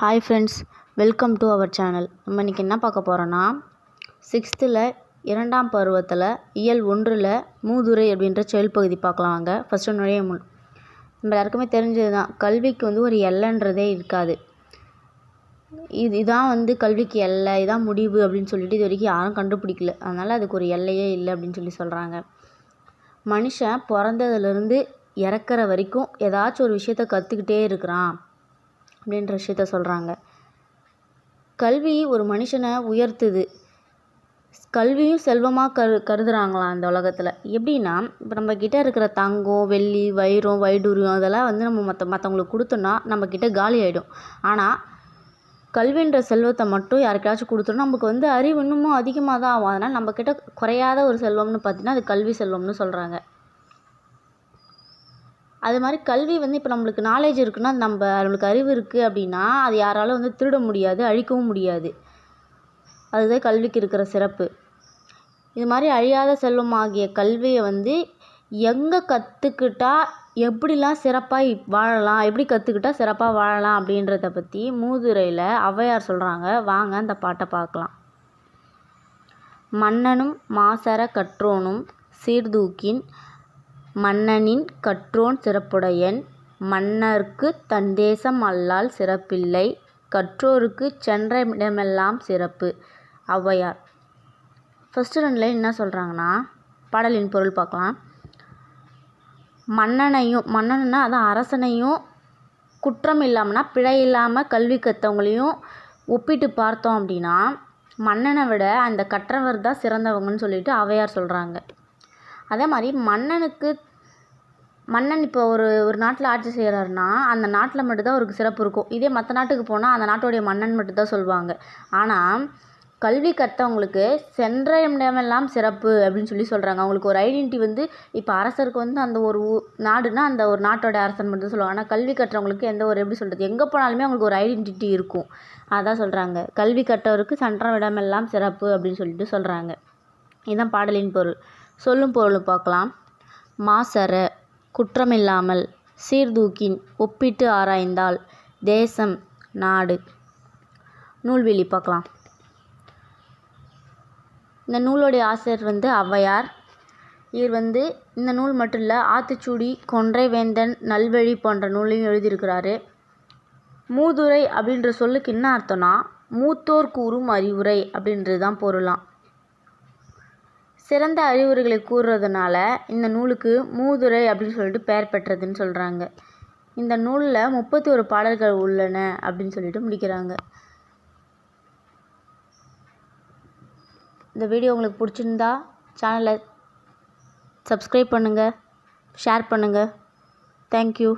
Hi friends welcome to our channel நம்ம இன்றைக்கி என்ன பார்க்க போகிறோன்னா சிக்ஸ்த்தில் இரண்டாம் பருவத்தில் இயல் ஒன்றில் மூதுரை அப்படின்ற செயல் பகுதி பார்க்கலாம் வாங்க. ஃபஸ்ட்டு நுழைய முன் நம்ம எல்லாருக்குமே தெரிஞ்சது தான் கல்விக்கு வந்து ஒரு எல்லைன்றதே இருக்காது. இது இதான் வந்து கல்விக்கு எல்லை இதான் முடிவு அப்படின்னு சொல்லிட்டு இது வரைக்கும் யாரும் கண்டுபிடிக்கல. அதனால் அதுக்கு ஒரு எல்லையே இல்லை அப்படின்னு சொல்லி சொல்கிறாங்க மனுஷன் பிறந்ததுலேருந்து இறக்குற வரைக்கும் ஏதாச்சும் ஒரு விஷயத்த கற்றுக்கிட்டே இருக்கிறான். அப்படின்ற விஷயத்த சொல்கிறாங்க கல்வி ஒரு மனுஷனை உயர்த்துது. கல்வியும் செல்வமாக கரு கருதுகிறாங்களாம் இந்த உலகத்தில்? எப்படின்னா இப்போ நம்ம கிட்டே இருக்கிற தங்கம் வெள்ளி வைரம் வைடூரியம் அதெல்லாம் வந்து நம்ம மற்ற மற்றவங்களுக்கு கொடுத்தோன்னா நம்ம காலி ஆகிடும் ஆனால் கல்வின்ற செல்வத்தை மட்டும் யாருக்காச்சும் கொடுத்தோன்னா நமக்கு வந்து அறிவு இன்னமும் அதிகமாக தான் ஆகும். அதனால் நம்மக்கிட்ட குறையாத ஒரு செல்வம்னு பார்த்தீங்கன்னா அது கல்வி செல்வம்னு சொல்கிறாங்க அது மாதிரி கல்வி வந்து இப்போ நம்மளுக்கு நாலேஜ் இருக்குன்னா நம்ம நம்மளுக்கு அறிவு இருக்குது அப்படின்னா அது யாராலும் வந்து திருட முடியாது அழிக்கவும் முடியாது. அதுதான் கல்விக்கு இருக்கிற சிறப்பு. இது மாதிரி அழியாத செல்வம் ஆகிய கல்வியை வந்து எங்கே கற்றுக்கிட்டா எப்படிலாம் சிறப்பாக வாழலாம் எப்படி கற்றுக்கிட்டா சிறப்பாக வாழலாம் அப்படின்றத பற்றி மூதுரையில் ஔவையார் சொல்கிறாங்க வாங்க அந்த பாட்டை பார்க்கலாம். மன்னனும் மாசர கற்றோனும் சீர்தூக்கின் மன்னனின் கற்றோன் சிறப்புடையன். மன்னர்க்குத் தன்தேசம் அல்லால் சிறப்பில்லை. கற்றோருக்கு சென்ற இடமெல்லாம் சிறப்பு. ஔவையார். ஃபஸ்ட்டு ரெண்டு லைன் என்ன சொல்கிறாங்கன்னா பாடலின் பொருள் பார்க்கலாம். மன்னனையும் மன்னன்னா அதான் அரசனையும் குற்றம் இல்லாமல்னா பிழை இல்லாமல் கல்வி கற்றவங்களையும் ஒப்பிட்டு பார்த்தோம் அப்படின்னா மன்னனை விட அந்த கற்றவர் தான் சிறந்தவங்கன்னு சொல்லிட்டு ஔவையார் சொல்கிறாங்க அதே மாதிரி மன்னனுக்கு மன்னன் இப்போ ஒரு ஒரு நாட்டில் ஆட்சி செய்கிறாருன்னா அந்த நாட்டில் மட்டும்தான் அவருக்கு சிறப்பு இருக்கும். இதே மற்ற நாட்டுக்கு போனால் அந்த நாட்டுடைய மன்னன் மட்டும்தான் சொல்லுவாங்க ஆனால் கல்வி கற்றவங்களுக்கு சென்ற இடமெல்லாம் சிறப்பு அப்படின்னு சொல்லி சொல்கிறாங்க அவங்களுக்கு ஒரு ஐடென்டிட்டி வந்து இப்போ அரசருக்கு வந்து அந்த ஒரு ஊ நாடுனா அந்த ஒரு நாட்டோட அரசன் மட்டும் சொல்லுவாங்க. ஆனால் கல்வி கற்றவங்களுக்கு எந்த ஒரு எப்படி சொல்கிறது எங்கே போனாலுமே அவங்களுக்கு ஒரு ஐடென்டிட்டி இருக்கும். அதான் சொல்கிறாங்க கல்வி கற்றவருக்கு சென்ற இடமெல்லாம் சிறப்பு அப்படின்னு சொல்லிட்டு சொல்கிறாங்க இதுதான் பாடலின் பொருள். சொல்லும் பொருளும் பார்க்கலாம். மாசற குற்றமில்லாமல் சீர்தூக்கின் ஒப்பிட்டு ஆராய்ந்தால் தேசம் நாடு. நூல்வெளி பார்க்கலாம். இந்த நூலுடைய ஆசிரியர் வந்து ஔவையார். இவர் வந்து இந்த நூல் மட்டும் இல்லை ஆத்திச்சூடி கொன்றை வேந்தன் நல்வழி போன்ற நூலையும் எழுதியிருக்கிறாரு. மூதுரை அப்படின்ற சொல்லுக்கு என்ன அர்த்தம்னா மூத்தோர் கூறும் அறிவுரை அப்படின்றது தான் பொருளாம். சிறந்த அறிவுரைகளை கூறுறதுனால இந்த நூலுக்கு மூதுரை அப்படின்னு சொல்லிட்டு பெயர் பெற்றதுன்னு சொல்கிறாங்க இந்த நூலில் முப்பத்தி ஒரு பாடல்கள் உள்ளன அப்படின்னு சொல்லிட்டு முடிக்கிறாங்க. இந்த வீடியோ உங்களுக்கு பிடிச்சிருந்தா சேனலை சப்ஸ்கிரைப் பண்ணுங்கள் ஷேர் பண்ணுங்கள் தேங்க்யூ